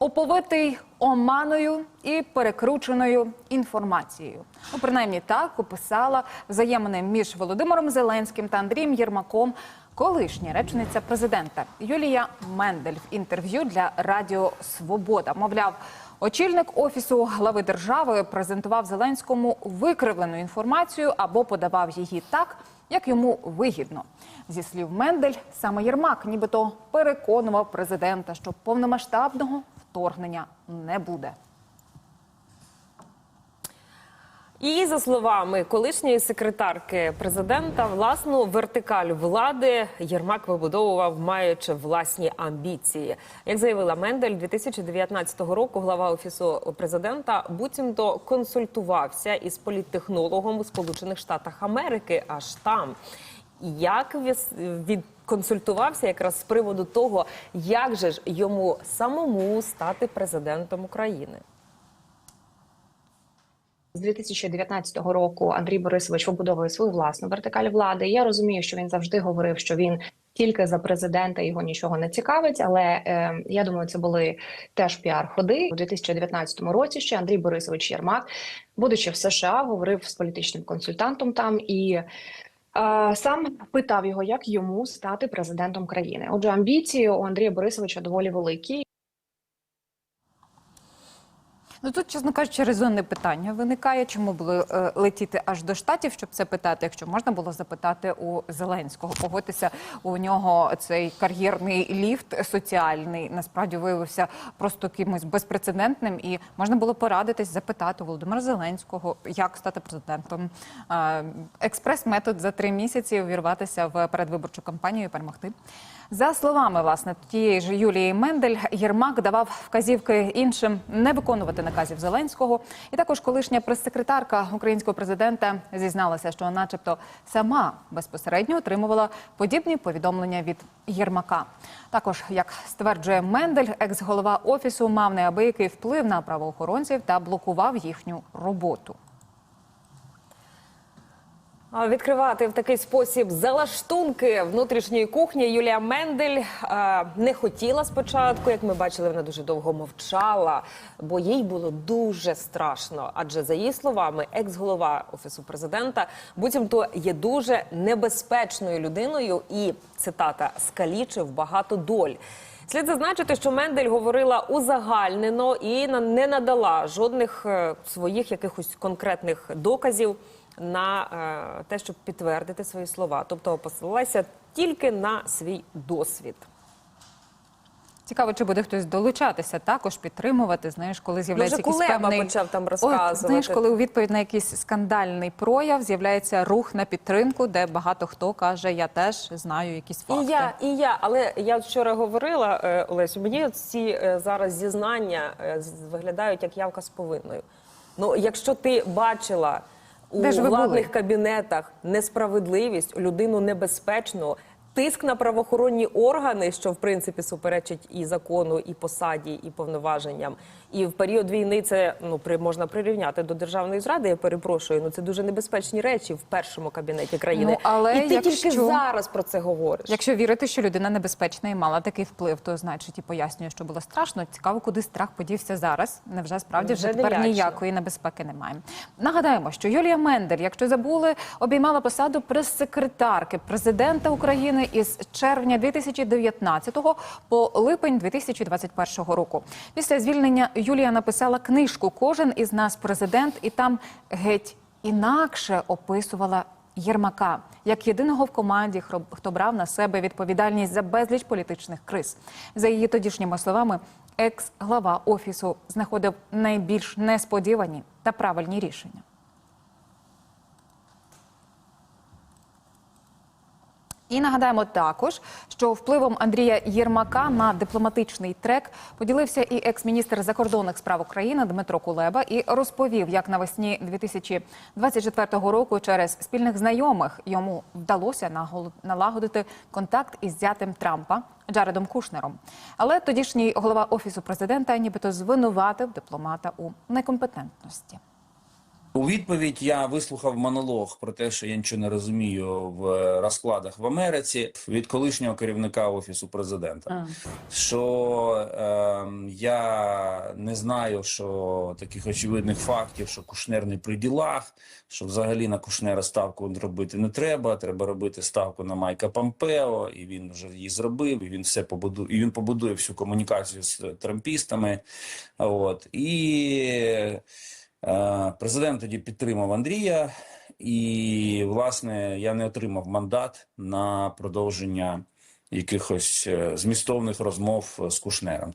Оповитий оманою і перекрученою інформацією. Ну, принаймні так описала взаємини між Володимиром Зеленським та Андрієм Єрмаком колишня речниця президента Юлія Мендель в інтерв'ю для Радіо Свобода. Мовляв, очільник офісу глави держави презентував Зеленському викривлену інформацію або подавав її так, як йому вигідно. Зі слів Мендель, саме Єрмак нібито переконував президента, що повномасштабного вторгнення не буде. І за словами колишньої секретарки президента, власну вертикаль влади Єрмак вибудовував, маючи власні амбіції. Як заявила Мендель, 2019 року глава офісу президента буцімто консультувався із політтехнологом у Сполучених Штатах Америки, аж там. Як відконсультувався якраз з приводу того, як же ж йому самому стати президентом України. З 2019 року Андрій Борисович вибудовує свою власну вертикаль влади. Я розумію, що він завжди говорив, що він тільки за президента його нічого не цікавить. Але е, я думаю, це були теж піар-ходи у 2019 році. Ще Андрій Борисович Єрмак, будучи в США, говорив з політичним консультантом там і. Сам питав його, як йому стати президентом країни. Отже, амбіції у Андрія Борисовича доволі великі. Ну тут, чесно кажучи, резонне питання виникає, чому було е, летіти аж до штатів, щоб це питати, якщо можна було запитати у Зеленського. Погодьтеся, у нього цей кар'єрний ліфт соціальний насправді виявився просто кимось безпрецедентним, і можна було порадитись, запитати у Володимира Зеленського, як стати президентом. Е, Експрес-метод за три місяці увірватися в передвиборчу кампанію і перемогти. За словами власне тієї ж Юлії Мендель, Єрмак давав вказівки іншим не виконувати наказів Зеленського. І також колишня прес-секретарка українського президента зізналася, що, начебто, сама безпосередньо отримувала подібні повідомлення від Єрмака. Також, як стверджує Мендель, екс-голова офісу мав неабиякий вплив на правоохоронців та блокував їхню роботу. Відкривати в такий спосіб залаштунки внутрішньої кухні Юлія Мендель е, не хотіла спочатку. Як ми бачили, вона дуже довго мовчала, бо їй було дуже страшно. Адже за її словами, екс-голова офісу президента буцімто є дуже небезпечною людиною і цитата скалічив багато доль. Слід зазначити, що Мендель говорила узагальнено і не надала жодних е, своїх якихось конкретних доказів на е, те, щоб підтвердити свої слова, тобто посилалася тільки на свій досвід. Цікаво, чи буде хтось долучатися, також підтримувати. Знаєш, коли з'являється якийсь певний почав там От, знаєш, коли у відповідь на якийсь скандальний прояв з'являється рух на підтримку, де багато хто каже, я теж знаю якісь факти. І я, і я, але я вчора говорила, е, Олесю, мені ці е, зараз зізнання виглядають як явка з повинною. Ну, якщо ти бачила у Де ж ви владних були? кабінетах несправедливість, людину небезпечну, тиск на правоохоронні органи, що в принципі суперечить і закону, і посаді, і повноваженням. І в період війни це ну при можна прирівняти до державної зради. Я перепрошую. Ну це дуже небезпечні речі в першому кабінеті країни. Ну, але і ти тільки зараз про це говориш. Якщо вірити, що людина небезпечна і мала такий вплив, то значить і пояснює, що було страшно. Цікаво, куди страх подівся зараз. Невже справді вже Вже тепер нелячно. ніякої небезпеки немає? Нагадаємо, що Юлія Мендер, якщо забули, обіймала посаду прес-секретарки президента України із червня 2019 по липень 2021 року. Після звільнення Юлія написала книжку Кожен із нас президент, і там геть інакше описувала Єрмака як єдиного в команді, хто брав на себе відповідальність за безліч політичних криз. За її тодішніми словами, екс-глава офісу знаходив найбільш несподівані та правильні рішення. І нагадаємо також, що впливом Андрія Єрмака на дипломатичний трек поділився і екс-міністр закордонних справ України Дмитро Кулеба і розповів, як навесні 2024 року через спільних знайомих йому вдалося налагодити контакт із зятем Трампа Джаредом Кушнером. Але тодішній голова офісу президента нібито звинуватив дипломата у некомпетентності. У відповідь я вислухав монолог про те, що я нічого не розумію в розкладах в Америці від колишнього керівника офісу президента. Що е, я не знаю, що таких очевидних фактів, що Кушнер не при ділах, що взагалі на Кушнера ставку робити не треба. Треба робити ставку на Майка Помпео, і він вже її зробив. І він все побудує, і він побудує всю комунікацію з трампістами. От і. Е, Президент тоді підтримав Андрія, і власне я не отримав мандат на продовження якихось е, змістовних розмов з Кушнером.